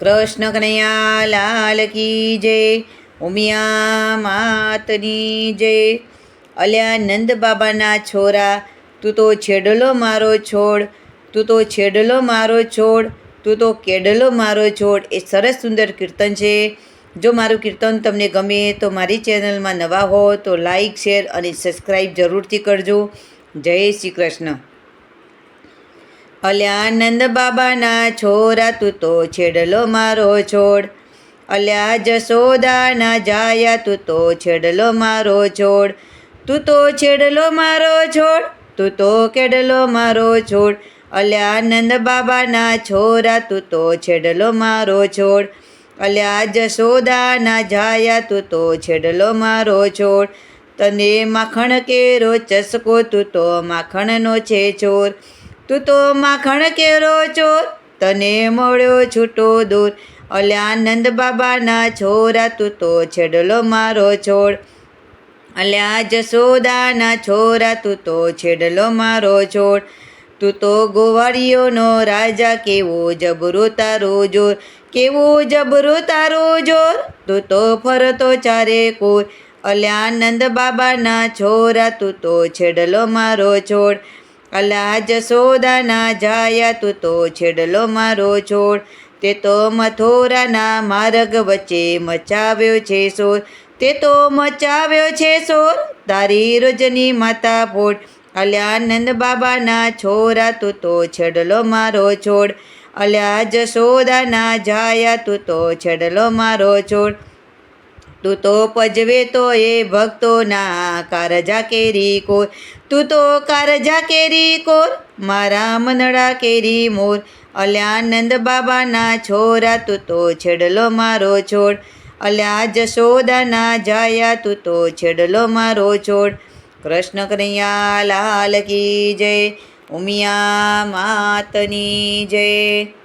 કૃષ્ણ કનૈયા લાલ કી જય, ઉમિયા માતની જય. અલ્યા નંદ બાબાના છોરા, તું તો છેડલો મારો છોડ, તું તો છેડલો મારો છોડ, તું તો કેડલો મારો છોડ. એ સરસ સુંદર કીર્તન છે. જો મારું કીર્તન તમને ગમે તો મારી ચેનલમાં નવા હો તો લાઈક, શેર અને સબસ્ક્રાઈબ જરૂરથી કરજો. જય શ્રી કૃષ્ણ. અલ્યા આનંદ બાબાના છોરા, તું તો છેડલો મારો છોડ. અલ્યા જશોદાના જાયા, તું તો છેડલો મારો છોડ. તું તો છેડલો મારો છોડ, તું તો કેડલો મારો છોડ. અલ્યા આનંદ બાબાના છોરા, તું તો છેડલો મારો છોડ. અલ્યા જશોદાના જાયા, તું તો છેડલો મારો છોડ. તને માખણ કેરો ચસકો, તું તો માખણનો છે ચોર. તું તો માખણ કેરો ચોર, તને મળ્યો છૂટો દૂર. અલ્યા નંદ બાબાના છોરા, તું તો છેડલો મારો છોડ. અલ્યા જસોદાના છોરા, તું તો છેડલો મારો છોડ. તું તો ગોવાળીઓનો રાજા, કેવો જબરો તારો જોર. કેવો જબરો તારો જોર, તું તો ફરતો ચારે કોર. અલ્યા નંદ બાબાના છોરા, તું તો છેડલો મારો છોડ. અલ્યા સોદાના જાયા, તું તો છેડલો મારો છોડ. તે તો મથોરાના માર્ગ વચ્ચે મચાવ્યો છે સોર. તે તો મચાવ્યો છે સોર, તારી રોજની માતા ફોડ અલ્યા નંદ બાબાના છોરા, તું તો છેડલો મારો છોડ. અલ્યા જશોદાના જાયા, તું તો છેડલો મારો છોડ. તું તો પજવે તો એ ભક્તોના કારજા કેરી કોર. તું તો કારજા કેરી કોર, મારા મનડા કેરી મોર. અલ્યાનંદ બાબાના છોરા, તું તો છેડલો મારો છોડ. અલ્યા જશોદાના જાયા, તું તો છેડલો મારો છોડ. કૃષ્ણ કનૈયા લાલ કી જય, ઉમિયા માતની જય.